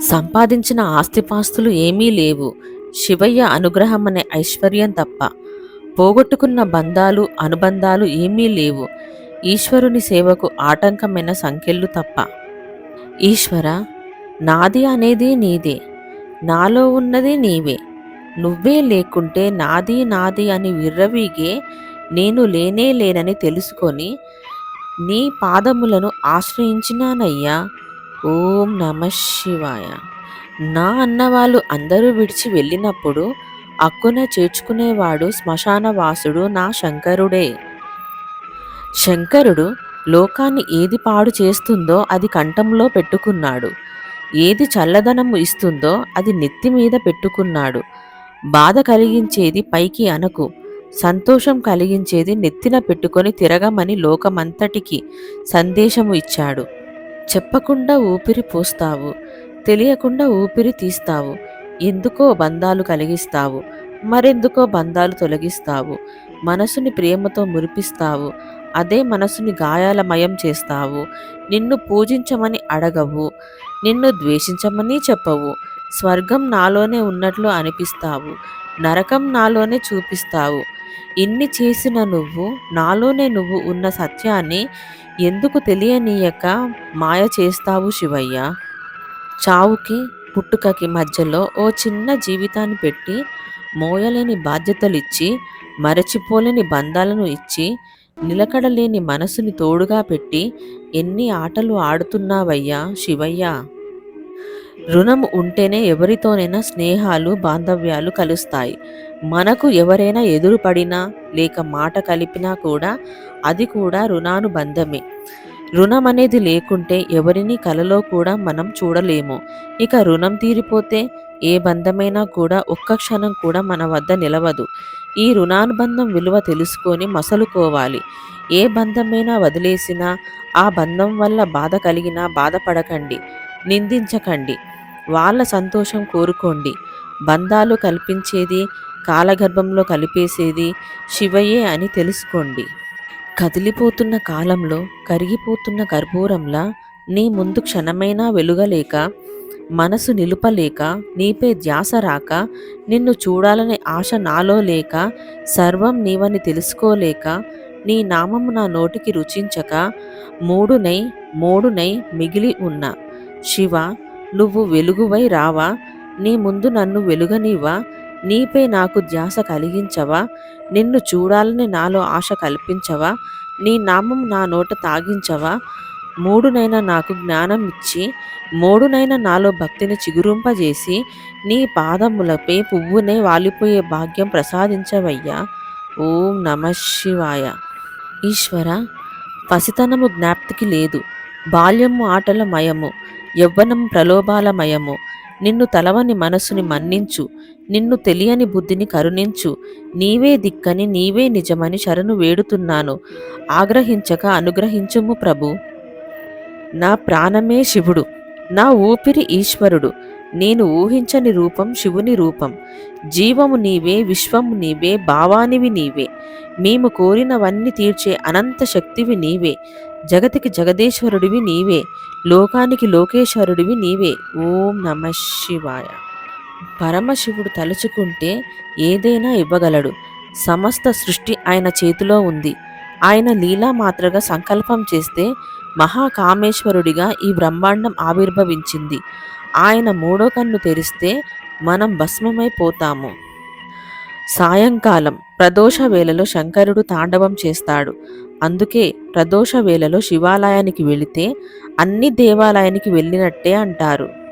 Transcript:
సంపాదించిన ఆస్తిపాస్తులు ఏమీ లేవు. శివయ్య అనుగ్రహం అనే ఐశ్వర్యం తప్ప. పోగొట్టుకున్న బంధాలు అనుబంధాలు ఏమీ లేవు. ఈశ్వరుని సేవకు ఆటంకమైన సంఖ్యలు తప్ప. ఈశ్వర నాది అనేది నీదే. నాలో ఉన్నది నీవే. నువ్వే లేకుంటే నాది నాది అని విర్రవీగే నేను లేనే లేనని తెలుసుకొని నీ పాదములను ఆశ్రయించినానయ్యా. ఓం నమ శివాయ. నా అన్నవాళ్ళు అందరూ విడిచి వెళ్ళినప్పుడు అక్కున చేర్చుకునేవాడు శ్మశానవాసుడు నా శంకరుడే. శంకరుడు లోకాన్ని ఏది పాడు చేస్తుందో అది కంఠంలో పెట్టుకున్నాడు. ఏది చల్లదనము ఇస్తుందో అది నెత్తి మీద పెట్టుకున్నాడు. బాధ కలిగించేది పైకి అనకు సంతోషం కలిగించేది నెత్తిన పెట్టుకొని తిరగమని లోకమంతటికి సందేశము ఇచ్చాడు. చెప్పకుండా ఊపిరి పోస్తావు తెలియకుండా ఊపిరి తీస్తావు. ఎందుకో బంధాలు కలిగిస్తావు మరెందుకో బంధాలు తొలగిస్తావు. మనసుని ప్రేమతో మురిపిస్తావు అదే మనసుని గాయాలమయం చేస్తావు. నిన్ను పూజించమని అడగవు నిన్ను ద్వేషించమని చెప్పవు. స్వర్గం నాలోనే ఉన్నట్లు అనిపిస్తావు నరకం నాలోనే చూపిస్తావు. ఇన్ని చేసిన నువ్వు నాలోనే నువ్వు ఉన్న సత్యాన్ని ఎందుకు తెలియనీయక మాయ చేస్తావు శివయ్య? చావుకి పుట్టుకకి మధ్యలో ఓ చిన్న జీవితాన్ని పెట్టి మోయలేని బాధ్యతలిచ్చి మరచిపోలేని బంధాలను ఇచ్చి నిలకడలేని మనసుని తోడుగా పెట్టి ఎన్ని ఆటలు ఆడుతున్నావయ్యా శివయ్య? రుణం ఉంటేనే ఎవరితోనైనా స్నేహాలు బాంధవ్యాలు కలుస్తాయి. మనకు ఎవరైనా ఎదురుపడినా లేక మాట కలిపినా కూడా అది కూడా రుణానుబంధమే. రుణం అనేది లేకుంటే ఎవరిని కలలో కూడా మనం చూడలేము. ఇక రుణం తీరిపోతే ఏ బంధమైనా కూడా ఒక్క క్షణం కూడా మన వద్ద నిలవదు. ఈ రుణానుబంధం విలువ తెలుసుకొని మసలుకోవాలి. ఏ బంధమైనా వదిలేసినా ఆ బంధం వల్ల బాధ కలిగినా బాధపడకండి. నిందించకండి. వాళ్ళ సంతోషం కోరుకోండి. బంధాలు కల్పించేది కాలగర్భంలో కలిపేసేది శివయే అని తెలుసుకోండి. కదిలిపోతున్న కాలంలో కరిగిపోతున్న కర్పూరంలా నీ ముందు క్షణమైనా వెలుగలేక మనసు నిలుపలేక నీపై ధ్యాస రాక నిన్ను చూడాలనే ఆశ నాలో లేక సర్వం నీవని తెలుసుకోలేక నీ నామము నా నోటికి రుచించక మూడునై మూడునై మిగిలి ఉన్న శివ నువ్వు వెలుగువై రావా నీ ముందు నన్ను వెలుగనివా నీపై నాకు ధ్యాస కలిగించవా? నిన్ను చూడాలని నాలో ఆశ కల్పించవా? నీ నామం నా నోట తాగించవా? మూడునైనా నాకు జ్ఞానం ఇచ్చి మూడునైనా నాలో భక్తిని చిగురింపజేసి నీ పాదములపై పువ్వునే వాలిపోయే భాగ్యం ప్రసాదించవయ్యా. ఓం నమ శివాయ. ఈశ్వర పసితనము జ్ఞాప్తికి లేదు. బాల్యము ఆటల మయము యవ్వనం ప్రలోభాలమయము. నిన్ను తలవని మనసుని మన్నించు. నిన్ను తెలియని బుద్ధిని కరుణించు. నీవే దిక్కని నీవే నిజమని శరణు వేడుతున్నాను. ఆగ్రహించక అనుగ్రహించుము ప్రభు. నా ప్రాణమే శివుడు. నా ఊపిరి ఈశ్వరుడు. నేను ఊహించని రూపం శివుని రూపం. జీవము నీవే విశ్వము నీవే భావానివి నీవే. మేము కోరినవన్నీ తీర్చే అనంత శక్తివి నీవే. జగతికి జగదీశ్వరుడివి నీవే. లోకానికి లోకేశ్వరుడివి నీవే. ఓం నమ శివాయ. పరమశివుడు తలుచుకుంటే ఏదైనా ఇవ్వగలడు. సమస్త సృష్టి ఆయన చేతిలో ఉంది. ఆయన లీలా మాత్రగా సంకల్పం చేస్తే మహాకామేశ్వరుడిగా ఈ బ్రహ్మాండం ఆవిర్భవించింది. ఆయన మూడో కన్ను తెరిస్తే మనం భస్మమైపోతాము సాయంకాలం ప్రదోష వేళలో శంకరుడు తాండవం చేస్తాడు. అందుకే ప్రదోష వేళలో శివాలయానికి వెళితే అన్ని దేవాలయానికి వెళ్ళినట్టే అంటారు.